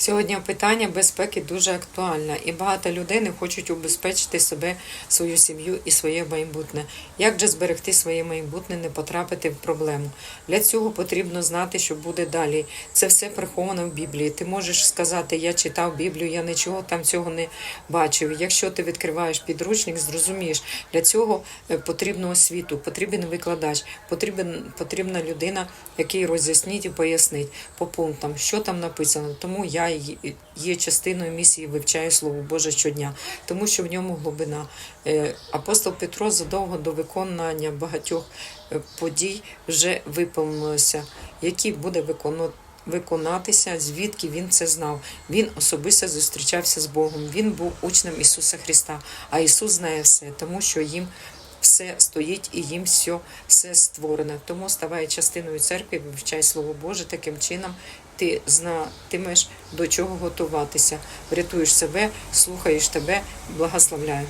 Сьогодні питання безпеки дуже актуальне, і багато людей не хочуть убезпечити себе, свою сім'ю і своє майбутнє. Як же зберегти своє майбутнє, не потрапити в проблему? Для цього потрібно знати, що буде далі. Це все приховано в Біблії. Ти можеш сказати, я читав Біблію, я нічого там цього не бачив. Якщо ти відкриваєш підручник, зрозумієш, для цього е, потрібно освіту, потрібен викладач, потрібен, потрібна людина, який роз'яснить і пояснить по пунктам, що там написано. Тому я є- частиною місії, вивчаю Слово Боже щодня, тому що в ньому глибина. Е, Апостол Петро задовго до виконання багатьох е, подій вже виповнилося, які буде виконувати. Виконатися, звідки він це знав. Він особисто зустрічався з Богом. Він був учнем Ісуса Христа. А Ісус знає все, тому що їм все стоїть і їм все, все створене. Тому ставай частиною церкви, вивчай Слово Боже таким чином. Ти знатимеш до чого готуватися, врятуєш себе, слухаєш тебе, благословляю.